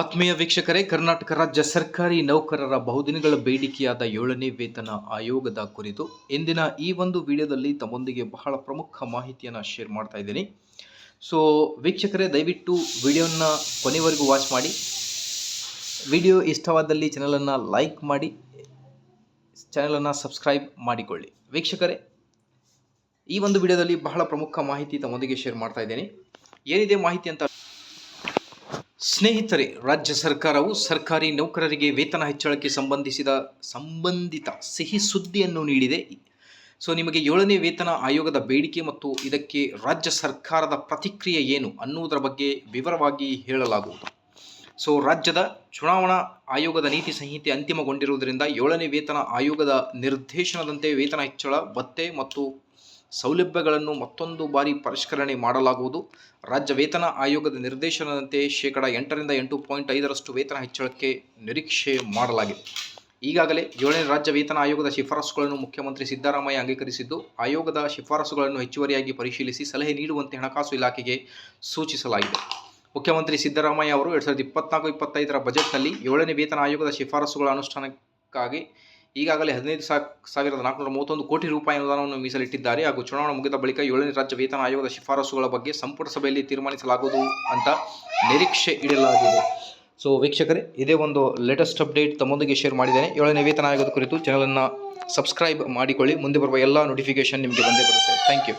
ಆತ್ಮೀಯ ವೀಕ್ಷಕರೇ, ಕರ್ನಾಟಕ ರಾಜ್ಯ ಸರ್ಕಾರಿ ನೌಕರರ ಬಹುದಿನಗಳ ಬೇಡಿಕೆಯಾದ ಏಳನೇ ವೇತನ ಆಯೋಗದ ಕುರಿತು ಇಂದಿನ ಈ ಒಂದು ವಿಡಿಯೋದಲ್ಲಿ ತಮ್ಮೊಂದಿಗೆ ಬಹಳ ಪ್ರಮುಖ ಮಾಹಿತಿಯನ್ನು ಶೇರ್ ಮಾಡ್ತಾ ಇದ್ದೀನಿ. ಸೊ ವೀಕ್ಷಕರೇ, ದಯವಿಟ್ಟು ವಿಡಿಯೋನ ಕೊನೆವರೆಗೂ ವಾಚ್ ಮಾಡಿ. ವಿಡಿಯೋ ಇಷ್ಟವಾದಲ್ಲಿ ಚಾನಲನ್ನು ಲೈಕ್ ಮಾಡಿ. ಚಾನಲನ್ನು ಸಬ್ಸ್ಕ್ರೈಬ್ ಮಾಡಿಕೊಳ್ಳಿ. ವೀಕ್ಷಕರೇ, ಈ ಒಂದು ವಿಡಿಯೋದಲ್ಲಿ ಬಹಳ ಪ್ರಮುಖ ಮಾಹಿತಿ ತಮ್ಮೊಂದಿಗೆ ಶೇರ್ ಮಾಡ್ತಾ ಇದ್ದೀನಿ. ಏನಿದೆ ಮಾಹಿತಿ ಅಂತ ಸ್ನೇಹಿತರೆ, ರಾಜ್ಯ ಸರ್ಕಾರವು ಸರ್ಕಾರಿ ನೌಕರರಿಗೆ ವೇತನ ಹೆಚ್ಚಳಕ್ಕೆ ಸಂಬಂಧಿಸಿದ ಸಂಬಂಧಿತ ಸಿಹಿ ಸುದ್ದಿಯನ್ನು ನೀಡಿದೆ. ಸೊ, ನಿಮಗೆ ಏಳನೇ ವೇತನ ಆಯೋಗದ ಬೇಡಿಕೆ ಮತ್ತು ಇದಕ್ಕೆ ರಾಜ್ಯ ಸರ್ಕಾರದ ಪ್ರತಿಕ್ರಿಯೆ ಏನು ಅನ್ನುವುದರ ಬಗ್ಗೆ ವಿವರವಾಗಿ ಹೇಳಲಾಗುವುದು. ಸೊ, ರಾಜ್ಯದ ಚುನಾವಣಾ ಆಯೋಗದ ನೀತಿ ಸಂಹಿತೆ ಅಂತಿಮಗೊಂಡಿರುವುದರಿಂದ ಏಳನೇ ವೇತನ ಆಯೋಗದ ನಿರ್ದೇಶನದಂತೆ ವೇತನ ಹೆಚ್ಚಳ, ಭತ್ತೆ ಮತ್ತು ಸೌಲಭ್ಯಗಳನ್ನು ಮತ್ತೊಂದು ಬಾರಿ ಪರಿಷ್ಕರಣೆ ಮಾಡಲಾಗುವುದು. ರಾಜ್ಯ ವೇತನ ಆಯೋಗದ ನಿರ್ದೇಶನದಂತೆ ಶೇಕಡ ಎಂಟರಿಂದ ಎಂಟು ಪಾಯಿಂಟ್ ಐದರಷ್ಟು ವೇತನ ಹೆಚ್ಚಳಕ್ಕೆ ನಿರೀಕ್ಷೆ ಮಾಡಲಾಗಿದೆ. ಈಗಾಗಲೇ ಏಳನೇ ರಾಜ್ಯ ವೇತನ ಆಯೋಗದ ಶಿಫಾರಸುಗಳನ್ನು ಮುಖ್ಯಮಂತ್ರಿ ಸಿದ್ದರಾಮಯ್ಯ ಅಂಗೀಕರಿಸಿದ್ದು, ಆಯೋಗದ ಶಿಫಾರಸುಗಳನ್ನು ಹೆಚ್ಚುವರಿಯಾಗಿ ಪರಿಶೀಲಿಸಿ ಸಲಹೆ ನೀಡುವಂತೆ ಹಣಕಾಸು ಇಲಾಖೆಗೆ ಸೂಚಿಸಲಾಗಿದೆ. ಮುಖ್ಯಮಂತ್ರಿ ಸಿದ್ದರಾಮಯ್ಯ ಅವರು ಎರಡು ಸಾವಿರದ ಇಪ್ಪತ್ನಾಲ್ಕು, ಇಪ್ಪತ್ತೈದರ ಬಜೆಟ್ನಲ್ಲಿ ಏಳನೇ ವೇತನ ಆಯೋಗದ ಶಿಫಾರಸುಗಳ ಅನುಷ್ಠಾನಕ್ಕಾಗಿ ಈಗಾಗಲೇ ಹದಿನೈದು ಸಾವಿರದ ನಾಲ್ಕುನೂರ ಮೂವತ್ತೊಂದು ಕೋಟಿ ರೂಪಾಯಿ ಅನುದಾನವನ್ನು ಮೀಸಲಿಟ್ಟಿದ್ದಾರೆ ಹಾಗೂ ಚುನಾವಣಾ ಮುಗಿದ ಬಳಿಕ ಏಳನೇ ರಾಜ್ಯ ವೇತನ ಆಯೋಗದ ಶಿಫಾರಸುಗಳ ಬಗ್ಗೆ ಸಂಪುಟ ಸಭೆಯಲ್ಲಿ ತೀರ್ಮಾನಿಸಲಾಗುವುದು ಅಂತ ನಿರೀಕ್ಷೆ ಇಡಲಾಗಿದೆ. ಸೊ ವೀಕ್ಷಕರೇ, ಇದೇ ಒಂದು ಲೇಟೆಸ್ಟ್ ಅಪ್ಡೇಟ್ ತಮ್ಮೊಂದಿಗೆ ಶೇರ್ ಮಾಡಿದ್ದೇನೆ. ಏಳನೇ ವೇತನ ಆಯೋಗದ ಕುರಿತು ಚಾನಲನ್ನು ಸಬ್ಸ್ಕ್ರೈಬ್ ಮಾಡಿಕೊಳ್ಳಿ. ಮುಂದೆ ಬರುವ ಎಲ್ಲ ನೋಟಿಫಿಕೇಶನ್ ನಿಮಗೆ ಬಂದೇ ಬರುತ್ತೆ. Thank you